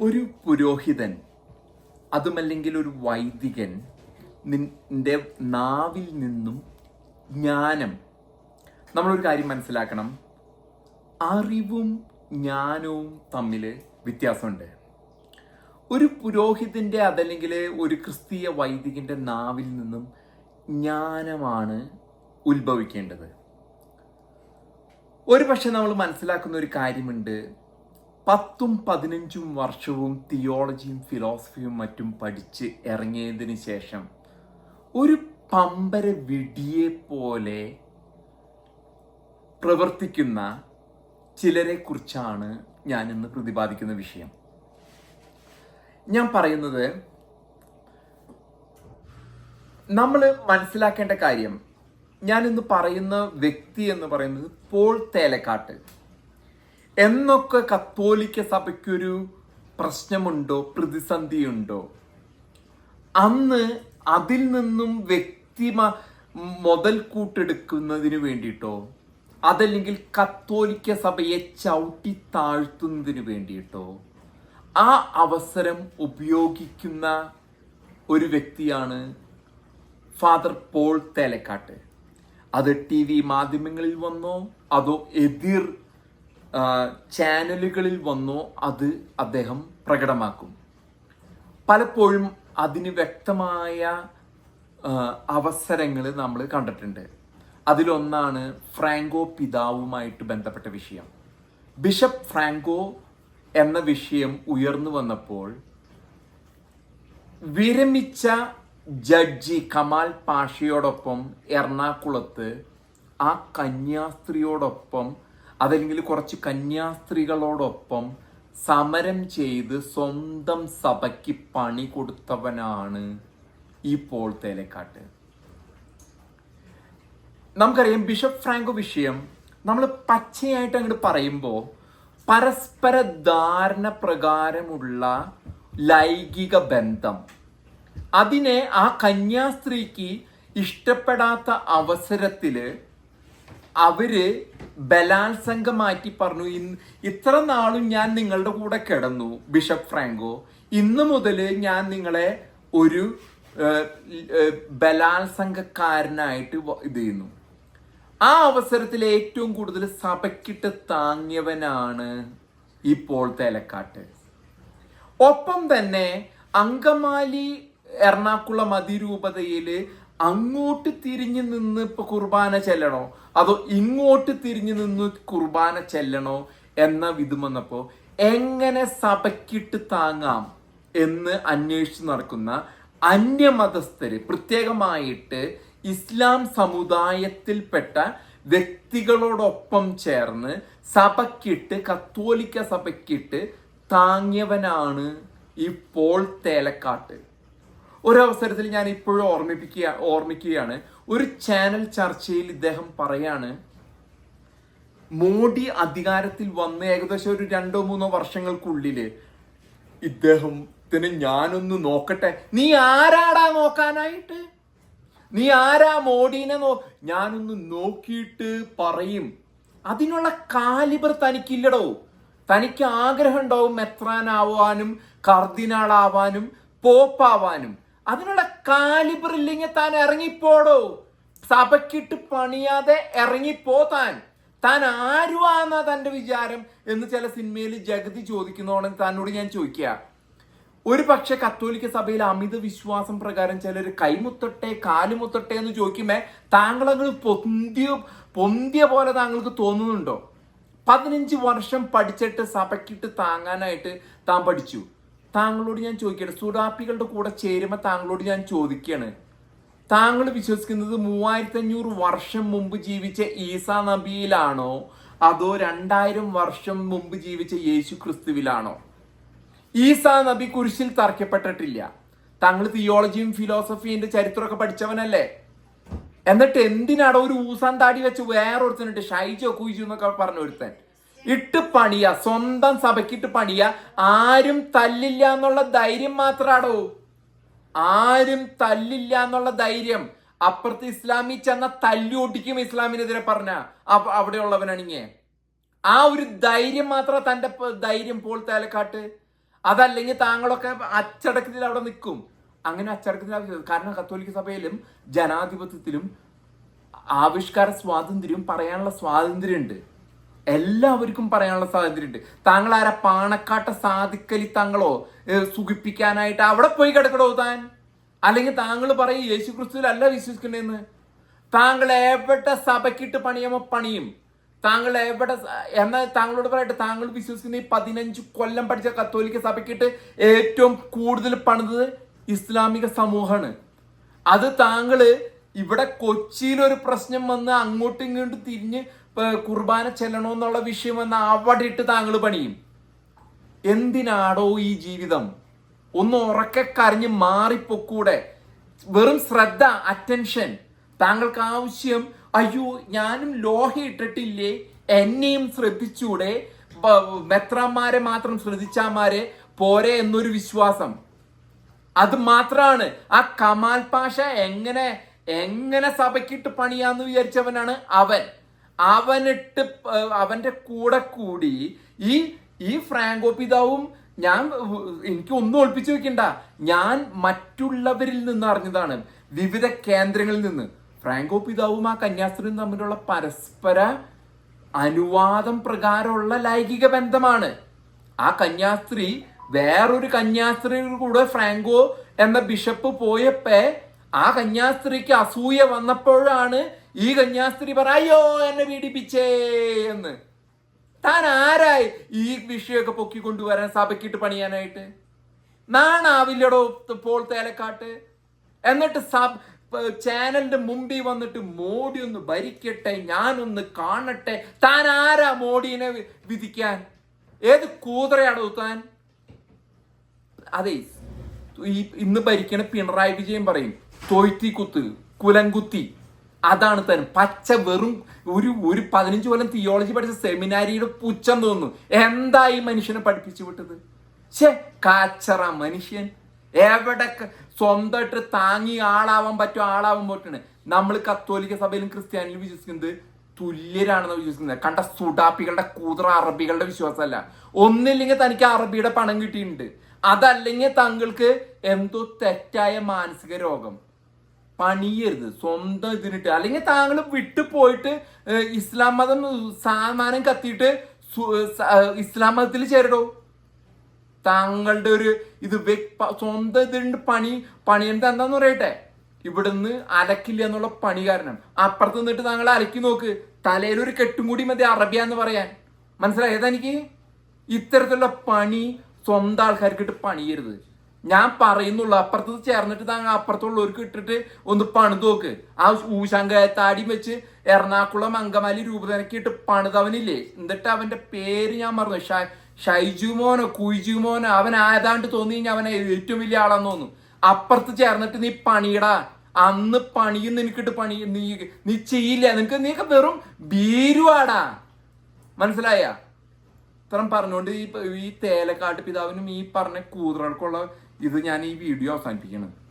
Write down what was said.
ഒരു പുരോഹിതൻ അതുമല്ലെങ്കിൽ ഒരു വൈദികൻ നിന്റെ നാവിൽ നിന്നും ജ്ഞാനം. നമ്മളൊരു കാര്യം മനസ്സിലാക്കണം. അറിവും ജ്ഞാനവും തമ്മിൽ വ്യത്യാസമുണ്ട്. ഒരു പുരോഹിതന്റെ അതല്ലെങ്കിൽ ഒരു ക്രിസ്തീയ വൈദികന്റെ നാവിൽ നിന്നും ജ്ഞാനമാണ് ഉത്ഭവിക്കേണ്ടത്. ഒരു പക്ഷെ നമ്മൾ മനസ്സിലാക്കുന്ന ഒരു കാര്യമുണ്ട്. പത്തും പതിനഞ്ചും വർഷവും തിയോളജിയും ഫിലോസഫിയും മറ്റും പഠിച്ച് ഇറങ്ങിയതിന് ശേഷം ഒരു പമ്പര വിടിയെ പോലെ പ്രവർത്തിക്കുന്ന ചിലരെ കുറിച്ചാണ് ഞാൻ ഇന്ന് പ്രതിപാദിക്കുന്ന വിഷയം. ഞാൻ പറയുന്നത് നമ്മൾ മനസ്സിലാക്കേണ്ട കാര്യം ഞാനിന്ന് പറയുന്ന വ്യക്തി എന്ന് പറയുന്നത് പോൾ തേലക്കാട്ട്. എന്നൊക്കെ കത്തോലിക്ക സഭയ്ക്കൊരു പ്രശ്നമുണ്ടോ? പ്രതിസന്ധിയുണ്ടോ? അന്ന് അതിൽ നിന്നും വ്യക്തി മുതൽ കൂട്ടെടുക്കുന്നതിന് വേണ്ടിയിട്ടോ അതല്ലെങ്കിൽ കത്തോലിക്ക സഭയെ ചവിട്ടി താഴ്ത്തുന്നതിന് വേണ്ടിയിട്ടോ ആ അവസരം ഉപയോഗിക്കുന്ന ഒരു വ്യക്തിയാണ് ഫാദർ പോൾ തേലക്കാട്ട്. അത് ടി വി മാധ്യമങ്ങളിൽ വന്നോ അതോ എതിർ ചാനലുകളിൽ വന്നോ അത് അദ്ദേഹം പ്രകടമാക്കും. പലപ്പോഴും അതിന് വ്യക്തമായ അവസരങ്ങൾ നമ്മൾ കണ്ടിട്ടുണ്ട്. അതിലൊന്നാണ് ഫ്രാങ്കോ പിതാവുമായിട്ട് ബന്ധപ്പെട്ട വിഷയം. ബിഷപ്പ് ഫ്രാങ്കോ എന്ന വിഷയം ഉയർന്നു വന്നപ്പോൾ വിരമിച്ച ജഡ്ജി കമാൽ പാഷയോടൊപ്പം എറണാകുളത്ത് ആ കന്യാസ്ത്രീയോടൊപ്പം അതല്ലെങ്കിൽ കുറച്ച് കന്യാസ്ത്രീകളോടൊപ്പം സമരം ചെയ്ത് സ്വന്തം സഭയ്ക്ക് പണി കൊടുത്തവനാണ് ഈ പോൾ തേലക്കാട്ട്. നമുക്കറിയാം ബിഷപ്പ് ഫ്രാങ്കോ വിഷയം നമ്മൾ പച്ചയായിട്ട് അങ്ങോട്ട് പറയുമ്പോൾ പരസ്പര ധാരണ പ്രകാരമുള്ള ലൈംഗിക ബന്ധം. അതിനെ ആ കന്യാസ്ത്രീക്ക് ഇഷ്ടപ്പെടാത്ത അവസരത്തിൽ അവർ ബലാത്സംഗം മാറ്റി പറഞ്ഞു ഇന്ന് ഇത്ര നാളും ഞാൻ നിങ്ങളുടെ കൂടെ കിടന്നു ബിഷപ്പ് ഫ്രാങ്കോ. ഇന്ന് മുതൽ ഞാൻ നിങ്ങളെ ഒരു ബലാത്സംഗക്കാരനായിട്ട് ഇത് ചെയ്യുന്നു. ആ അവസരത്തിൽ ഏറ്റവും കൂടുതൽ സഭയ്ക്കിട്ട് താങ്ങിയവനാണ് ഈ തേലക്കാട്ട്. ഒപ്പം തന്നെ അങ്കമാലി എറണാകുളം അതിരൂപതയിൽ അങ്ങോട്ട് തിരിഞ്ഞു നിന്ന് ഇപ്പൊ കുർബാന ചെല്ലണോ? അതോ ഇങ്ങോട്ട് തിരിഞ്ഞു നിന്ന് കുർബാന ചെല്ലണോ എന്ന വിധം വന്നപ്പോ എങ്ങനെ സഭയ്ക്കിട്ട് താങ്ങാം എന്ന് അന്വേഷിച്ച് നടക്കുന്ന അന്യമതസ്ഥര് പ്രത്യേകമായിട്ട് ഇസ്ലാം സമുദായത്തിൽപ്പെട്ട വ്യക്തികളോടൊപ്പം ചേർന്ന് സഭയ്ക്കിട്ട് കത്തോലിക്ക സഭയ്ക്കിട്ട് താങ്ങിയവനാണ് ഈ പോൾ തേലക്കാട്ട്. ഒരവസരത്തിൽ ഞാൻ ഇപ്പോഴും ഓർമ്മിപ്പിക്കുക ഓർമ്മിക്കുകയാണ്. ഒരു ചാനൽ ചർച്ചയിൽ ഇദ്ദേഹം പറയാണ് മോഡി അധികാരത്തിൽ വന്ന് ഏകദേശം ഒരു രണ്ടോ മൂന്നോ വർഷങ്ങൾക്കുള്ളിൽ ഇദ്ദേഹത്തിന് ഞാനൊന്ന് നോക്കട്ടെ. നീ ആരാടാ നോക്കാനായിട്ട്? നീ ആരാ മോഡീനെ നോ ഞാനൊന്ന് നോക്കിയിട്ട് പറയും. അതിനുള്ള കാലിബർ തനിക്കില്ലടോ. തനിക്ക് ആഗ്രഹം ഉണ്ടാവും മെത്രാനാവാനും കർദിനാളാവാനും പോപ്പാവാനും അതിനുള്ള കാലിബർ ഇല്ലെങ്കിൽ താൻ ഇറങ്ങിപ്പോടോ? സഭയ്ക്കിട്ട് പണിയാതെ ഇറങ്ങിപ്പോ താൻ. താൻ ആരുവാന്നാ തന്റെ വിചാരം? എന്ന് ചില സിനിമയിൽ ജഗതി ചോദിക്കുന്നതോടെ തന്നോട് ഞാൻ ചോദിക്കുക. ഒരു പക്ഷെ കത്തോലിക്ക സഭയിൽ അമിത വിശ്വാസം പ്രകാരം ചിലർ കൈമുത്തട്ടെ കാലുമുത്തട്ടെ എന്ന് ചോദിക്കുമ്പോൾ താങ്കളങ്ങൾ പൊന്തിയ പൊന്തിയ പോലെ താങ്കൾക്ക് തോന്നുന്നുണ്ടോ? പതിനഞ്ച് വർഷം പഠിച്ചിട്ട് സഭയ്ക്കിട്ട് താങ്ങാനായിട്ട് താൻ പഠിച്ചു. താങ്കളോട് ഞാൻ ചോദിക്കുകയാണ്. സുഡാപ്പികളുടെ കൂടെ ചേരുമ്പോൾ താങ്കളോട് ഞാൻ ചോദിക്കുകയാണ്. താങ്കൾ വിശ്വസിക്കുന്നത് മൂവായിരത്തി അഞ്ഞൂറ് വർഷം മുമ്പ് ജീവിച്ച ഈസ നബിയിലാണോ? അതോ രണ്ടായിരം വർഷം മുമ്പ് ജീവിച്ച യേശു ക്രിസ്തുവിലാണോ? ഈസ നബി കുരിശിൽ തർക്കപ്പെട്ടിട്ടില്ല. താങ്കൾ തിയോളജിയും ഫിലോസഫിന്റെ ചരിത്രമൊക്കെ പഠിച്ചവനല്ലേ? എന്നിട്ട് എന്തിനാടോ ഒരു ഊസാൻ താടി വെച്ച് വേറൊരുത്തനിട്ട് ഷൈജോ കുയിച്ചു എന്നൊക്കെ പറഞ്ഞ ഒരുത്തൻ ഇട്ട് പണിയ. സ്വന്തം സഭയ്ക്കിട്ട് പണിയ. ആരും തല്ലില്ല എന്നുള്ള ധൈര്യം മാത്രാടോ? ആരും തല്ലില്ല എന്നുള്ള ധൈര്യം. അപ്പുറത്ത് ഇസ്ലാമി ചെന്ന തല്ലുകൊട്ടിക്കും ഇസ്ലാമിനെതിരെ പറഞ്ഞ അവ- അവിടെയുള്ളവനാണിങ്ങേ. ആ ഒരു ധൈര്യം മാത്രം തന്റെ ധൈര്യം പോൾ തേലക്കാട്ട്. അതല്ലെങ്കിൽ താങ്കളൊക്കെ അച്ചടക്കത്തിൽ അവിടെ നിൽക്കും. അങ്ങനെ അച്ചടക്കത്തിൽ കാരണം കത്തോലിക്ക സഭയിലും ജനാധിപത്യത്തിലും ആവിഷ്കാര സ്വാതന്ത്ര്യം പറയാനുള്ള സ്വാതന്ത്ര്യമുണ്ട്. എല്ലാവർക്കും പറയാനുള്ള സ്വാതന്ത്ര്യമുണ്ട് താങ്കൾ ആരാ പാണക്കാട്ട സാധിക്കലി താങ്കളോ? സുഖിപ്പിക്കാനായിട്ട് അവിടെ പോയി കിടക്കടോ താൻ? അല്ലെങ്കിൽ താങ്കൾ പറയും യേശു ക്രിസ്തുവിലല്ല വിശ്വസിക്കണ്ടെന്ന് താങ്കൾ എവിടെ സഭയ്ക്കിട്ട് പണിയുമ്പോ പണിയും. താങ്കൾ എവിടെ എന്നാൽ താങ്കളോട് പറയട്ടെ താങ്കൾ വിശ്വസിക്കുന്ന ഈ പതിനഞ്ച് കൊല്ലം പഠിച്ച കത്തോലിക്ക സഭയ്ക്കിട്ട് ഏറ്റവും കൂടുതൽ പണിതത് ഇസ്ലാമിക സമൂഹമാണ്. അത് താങ്കൾ ഇവിടെ കൊച്ചിയിൽ ഒരു പ്രശ്നം വന്ന് അങ്ങോട്ടും ഇങ്ങോട്ടും തിരിഞ്ഞ് കുർബാന ചെല്ലണമെന്നുള്ള വിഷയം വന്ന് അവിടെ ഇട്ട് താങ്കൾ പണിയും. എന്തിനാടോ ഈ ജീവിതം? ഒന്ന് ഉറക്കെ കരഞ്ഞ് മാറിപ്പൊക്കൂടെ. വെറും ശ്രദ്ധ അറ്റൻഷൻ താങ്കൾക്ക് ആവശ്യം അയ്യോ ഞാനും ലോഹ ഇട്ടിട്ടില്ലേ? എന്നെയും ശ്രദ്ധിച്ചൂടെ? മെത്രാന്മാരെ മാത്രം ശ്രദ്ധിച്ചാമാരെ? പോരെ എന്നൊരു വിശ്വാസം. അത് മാത്രമാണ് ആ കമാൽ പാഷ എങ്ങനെ എങ്ങനെ സഭയ്ക്കിട്ട് പണിയാന്ന് വിചാരിച്ചവനാണ് അവൻ. അവനിട്ട് അവന്റെ കൂടെ കൂടി ഈ ഈ ഫ്രാങ്കോ പിതാവും ഞാൻ എനിക്ക് ഒന്നും ഒളിപ്പിച്ചു വെക്കണ്ട. ഞാൻ മറ്റുള്ളവരിൽ നിന്ന് അറിഞ്ഞതാണ്. വിവിധ കേന്ദ്രങ്ങളിൽ നിന്ന്. ഫ്രാങ്കോ പിതാവും ആ കന്യാസ്ത്രീയും തമ്മിലുള്ള പരസ്പര അനുവാദം പ്രകാരമുള്ള ലൈംഗിക ബന്ധമാണ്. ആ കന്യാസ്ത്രീ വേറൊരു കന്യാസ്ത്രീയുടെ കൂടെ ഫ്രാങ്കോ എന്ന ബിഷപ്പ് പോയപ്പോ ആ കന്യാസ്ത്രീക്ക് അസൂയ വന്നപ്പോഴാണ് ഈ കന്യാസ്ത്രീ പറ അയ്യോ എന്നെ പീഡിപ്പിച്ചേ എന്ന്. താൻ ആരായി ഈ വിഷയമൊക്കെ പൊക്കി കൊണ്ടുവരാൻ സഭയ്ക്കിട്ട് പണിയാനായിട്ട്? നാണാവില്ലടോ പോൾ തേലക്കാട്ട്. എന്നിട്ട് സബ് ചാനലിന്റെ മുമ്പിൽ വന്നിട്ട് മോഡി ഒന്ന് ഭരിക്കട്ടെ ഞാനൊന്ന് കാണട്ടെ. താൻ ആരാ മോഡിനെ വിധിക്കാൻ? ഏത് കൂതറയാടോ താൻ? അതെ ഈ ഇന്ന് ഭരിക്കണ പിണറായി വിജയൻ പറയും തൊയ്ത്തി കുത്ത് കുലംകുത്തി അതാണ് താൻ പച്ച വെറും ഒരു ഒരു പതിനഞ്ച് കൊല്ലം തിയോളജി പഠിച്ച സെമിനാരിയുടെ പുച്ഛം തോന്നുന്നു. എന്താ ഈ മനുഷ്യനെ പഠിപ്പിച്ചു വിട്ടത്? ഷേ കാച്ചറ മനുഷ്യൻ. എവിടെ സ്വന്തമായിട്ട് താങ്ങി ആളാവാൻ പറ്റും ആളാവാൻ പറ്റണേ നമ്മൾ കത്തോലിക്ക സഭയിലും ക്രിസ്ത്യാനിലും വിശ്വസിക്കുന്നത് തുല്യരാണെന്ന് വിശ്വസിക്കുന്നത്. കണ്ട സുഡാപ്പികളുടെ കൂതറ അറബികളുടെ വിശ്വാസമല്ല. ഒന്നില്ലെങ്കിൽ തനിക്ക് അറബിയുടെ പണം കിട്ടിയിട്ടുണ്ട്. അതല്ലെങ്കിൽ തങ്ങൾക്ക് എന്തോ തെറ്റായ മാനസിക രോഗം. പണിയരുത്. സ്വന്തം ഇതിനിട്ട്. അല്ലെങ്കിൽ താങ്കൾ വിട്ടു പോയിട്ട് ഇസ്ലാം മതം സാമാനം കത്തിയിട്ട് ഇസ്ലാം മതത്തിൽ ചേരടോ? താങ്കളുടെ ഒരു ഇത് സ്വന്തം ഇതിണ്ട് പണി പണിയുന്നത് എന്താന്ന് പറയട്ടെ? ഇവിടുന്ന് അലക്കില്ല എന്നുള്ള പണി കാരണം. അപ്പുറത്ത് നിന്നിട്ട് താങ്കൾ അലക്കി നോക്ക്. തലയിൽ ഒരു കെട്ടും കൂടി മതി അറബിയ എന്ന് പറയാൻ. മനസ്സിലായത് എനിക്ക്? ഇത്തരത്തിലുള്ള പണി സ്വന്തം ആൾക്കാർക്കിട്ട് പണിയരുത്. ഞാൻ പറയുന്നുള്ളൂ അപ്പുറത്ത് ചേർന്നിട്ട് താങ്കൾ അപ്പുറത്തുള്ളവർക്ക് ഇട്ടിട്ട് ഒന്ന് പണിത് നോക്ക്. ആ ഊശങ്കത്താടി വെച്ച് എറണാകുളം അങ്കമാലി രൂപതനക്ക് ഇട്ട് പണിതവനില്ലേ എന്നിട്ട് അവന്റെ പേര് ഞാൻ മറന്നു. ഷൈ ഷൈജുമോനോ കുയിജുമോനോ അവൻ ആയതാണ്ട് തോന്നി കഴിഞ്ഞാൽ അവനെ ഏറ്റവും വലിയ ആളാന്ന് തോന്നുന്നു. അപ്പുറത്ത് ചേർന്നിട്ട് നീ പണിയടാ. അന്ന് പണിയും നിനക്കിട്ട് പണി നീ നീ ചെയ്യില്ല. നിനക്ക് നീക്ക് വെറും ഭീരുവാടാ. മനസ്സിലായ? ഇത്രയും പറഞ്ഞുകൊണ്ട് ഈ ഈ തേലക്കാട്ട് പിതാവിനും ഈ പറഞ്ഞ കൂതറകൾക്കുള്ള ഇത് ഞാൻ ഈ വീഡിയോ അവസാനിപ്പിക്കണം.